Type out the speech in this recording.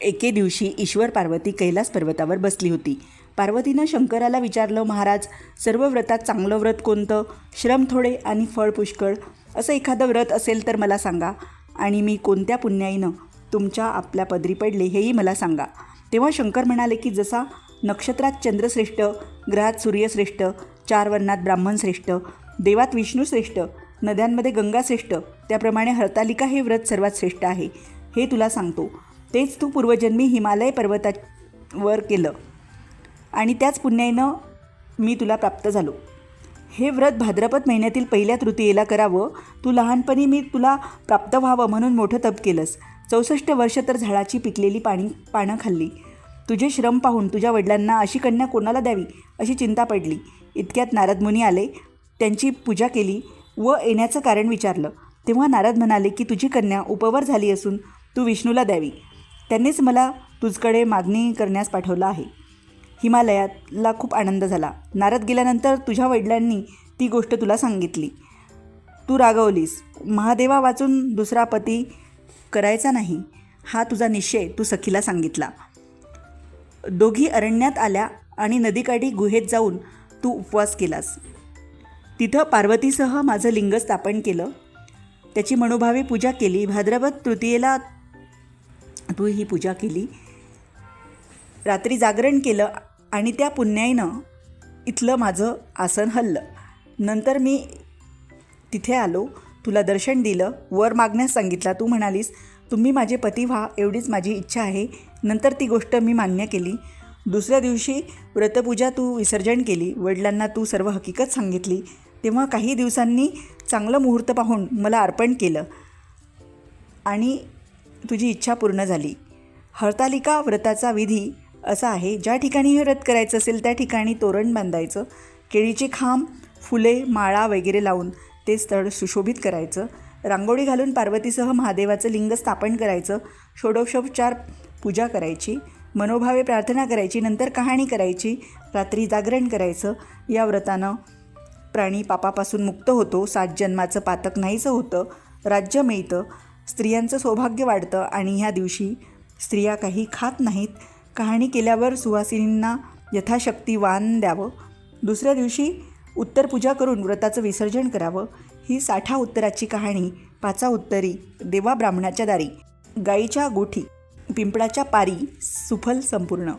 एके दिवशी ईश्वर पार्वती कैलास पर्वतावर बसली होती. पार्वतीनं शंकराला विचारलं महाराज सर्व व्रतात चांगलं व्रत कोणतं? श्रम थोडे आणि फळ पुष्कळ. असं एखादं व्रत असेल तर मला सांगा. आणि मी कोणत्या पुण्याईनं तुमच्या आपल्या पदरी पडले हेही मला सांगा. तेव्हा शंकर म्हणाले की जसा नक्षत्रात चंद्रश्रेष्ठ ग्रहात सूर्यश्रेष्ठ चार वर्णात ब्राह्मण श्रेष्ठ देवात विष्णू श्रेष्ठ नद्यांमध्ये गंगाश्रेष्ठ त्याप्रमाणे हरतालिका हे व्रत सर्वात श्रेष्ठ आहे हे तुला सांगतो. तेच तू पूर्वजन्मी हिमालय पर्वतावर केलं. आणि त्याच पुण्याईनं मी तुला प्राप्त झालो. हे व्रत भाद्रपद महिन्यातील पहिल्या तृतीयेला करावं. तू लहानपणी मी तुला प्राप्त व्हावं म्हणून मोठं तप केलंस. चौसष्ट वर्ष तर झाडाची पिकलेली पाणी पानं खाल्ली. तुझे श्रम पाहून तुझ्या वडिलांना अशी कन्या कोणाला द्यावी अशी चिंता पडली. इतक्यात नारद मुनी आले. त्यांची पूजा केली व येण्याचं कारण विचारलं. तेव्हा नारद म्हणाले की तुझी कन्या उपवर झाली असून तू विष्णूला द्यावी. त्यांनीच मला तुझकडे मागणी करण्यास पाठवलं आहे. हिमालयातला खूप आनंद झाला. नारद गेल्यानंतर तुझ्या वडिलांनी ती गोष्ट तुला सांगितली. तू रागवलीस. महादेवा वाचून दुसरा पती करायचा नाही हा तुझा निश्चय तू सखीला सांगितला. दोघी अरण्यात आल्या आणि नदीकाठी गुहेत जाऊन तू उपवास केलास. तिथं पार्वतीसह माझं लिंग स्थापन केलं. त्याची मनोभावे पूजा केली. भाद्रपद तृतीयेला तू ही पूजा केली. रात्री जागरण केलं आणि त्या पुण्याईनं इथलं माझं आसन हल्लं. नंतर मी तिथे आलो. तुला दर्शन दिलं. वर मागण्यास सांगितला. तू म्हणालीस तुम्ही माझे पती व्हा. एवढीच माझी इच्छा आहे. नंतर ती गोष्ट मी मान्य केली. दुसऱ्या दिवशी व्रतपूजा तू विसर्जन केली. वडिलांना तू सर्व हकीकत सांगितली. तेव्हा काही दिवसांनी चांगलं मुहूर्त पाहून मला अर्पण केलं. आणि तुझी इच्छा पूर्ण झाली. हरतालिका व्रताचा विधी असा आहे ज्या ठिकाणी हे व्रत करायचं असेल त्या ठिकाणी तोरण बांधायचं केळीचे खांब फुले माळा वगैरे लावून ते स्थळ सुशोभित करायचं रांगोळी घालून पार्वतीसह महादेवाचं लिंग स्थापन करायचं षोडशोपचार पूजा करायची मनोभावे प्रार्थना करायची नंतर कहाणी करायची रात्री जागरण करायचं या व्रतानं प्राणी पापापासून मुक्त होतो सात जन्माचं पातक नाहीचं होतं राज्य मिळतं स्त्रियांचं सौभाग्य वाढतं आणि ह्या दिवशी स्त्रिया काही खात नाहीत. कहाणी केल्यावर सुवासिनींना यथाशक्ती वान द्यावं. दुसऱ्या दिवशी उत्तर पूजा करून व्रताचं विसर्जन करावं. ही साठा उत्तराची कहाणी पाचा उत्तरी देवा ब्राह्मणाच्या दारी गाईच्या गोठी पिंपळाच्या पारी सुफल संपूर्ण.